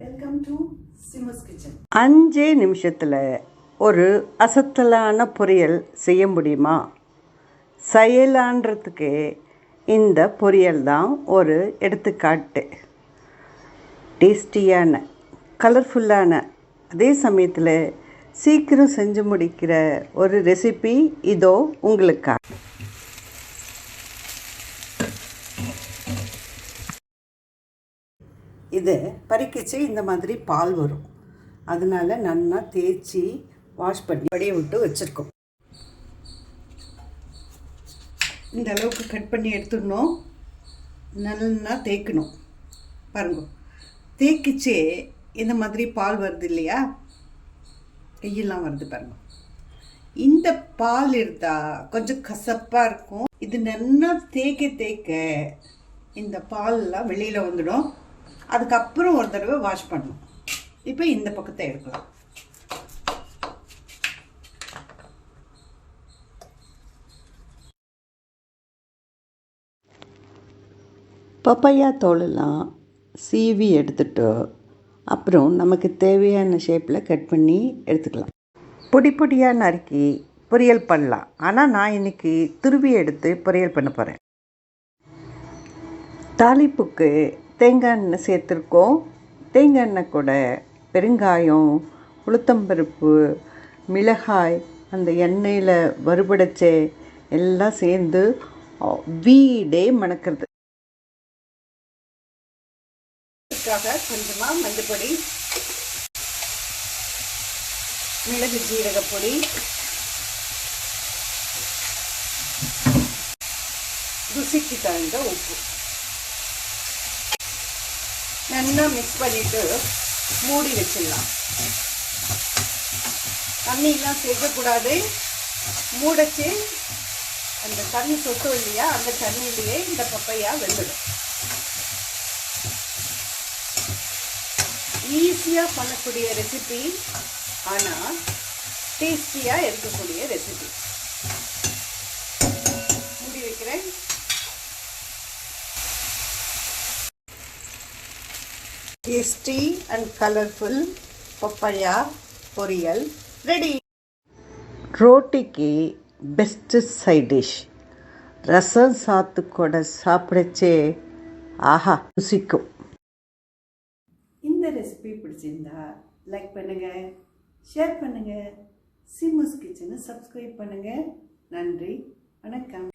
Welcome to சிமஸ் kitchen அஞ்சே நிமிஷத்தில் ஒரு அசத்தலான பொரியல் செய்ய முடியுமா? செயலான்றதுக்கு இந்த பொரியல் தான் ஒரு எடுத்துக்காட்டு. டேஸ்டியான கலர்ஃபுல்லான அதே சமயத்தில் சீக்கிரம் செஞ்சு முடிக்கிற ஒரு ரெசிபி இதோ உங்களுக்காக. இதை பறிக்கிச்சு இந்த மாதிரி பால் வரும். அதனால நல்லா தேய்ச்சி வாஷ் பண்ணி வடிய விட்டு வச்சுருக்கோம். இந்த அளவுக்கு கட் பண்ணி எடுத்துடணும். நல்லா தேய்க்கணும். பாருங்க. தேய்க்கிச்சே இந்த மாதிரி பால் வருது இல்லையா? கையெல்லாம் வருது பாருங்க. இந்த பால் இருந்தால் கொஞ்சம் கசப்பாக இருக்கும். இது நல்லா தேய்க்க தேய்க்க இந்த பால்லாம் வெளியில் வந்துடும். அதுக்கப்புறம் ஒரு தடவை வாஷ் பண்ணணும். இப்போ இந்த பக்கத்தை எடுக்கலாம் பப்பையா தோலெல்லாம் சீவி எடுத்துட்டு அப்புறம் நமக்கு தேவையான ஷேப்பில் கட் பண்ணி எடுத்துக்கலாம். பொடி பொடியாக நறுக்கி பொரியல் பண்ணலாம். ஆனால் நான் இன்றைக்கி துருவி எடுத்து பொரியல் பண்ண போகிறேன் தாளிப்புக்கு தேங்காய் எண்ணெய் சேர்த்துருக்கோம். தேங்காய் எண்ணெய் கூட பெருங்காயம் உளுத்தம்பருப்பு மிளகாய் அந்த எண்ணெயில் வறுபடைச்சே எல்லாம் சேர்ந்து வீடே மணக்கிறது. கொஞ்சமாக மஞ்சப்பொடி மிளகு ஜீரகப்பொடி ருசிக்கு தகுந்த உப்பு. நல்லா மிக்ஸ் பண்ணிவிட்டு மூடி வச்சிடலாம். தண்ணியெல்லாம் சேர்க்கக்கூடாது. மூடச்சு அந்த தண்ணி சொட்டும் இல்லையா அந்த தண்ணியிலேயே இந்த பப்பையா வெந்துடும். ஈஸியாக பண்ணக்கூடிய ரெசிபி ஆனால் டேஸ்டியாக இருக்கக்கூடிய ரெசிபி மூடி வைக்கிறேன். டேஸ்டி அண்ட் கலர்ஃபுல் பப்பையா பொரியல். ரெடி ரோட்டிக்கு பெஸ்ட்டு சைட் டிஷ் ரசம் சாத்து கூட சாப்பிடச்சே ஆஹா ருசிக்கும். இந்த ரெசிபி பிடிச்சிருந்தா லைக் பண்ணுங்க ஷேர் பண்ணுங்க சிமஸ் கிச்சனை சப்ஸ்கிரைப் பண்ணுங்க. நன்றி வணக்கம்.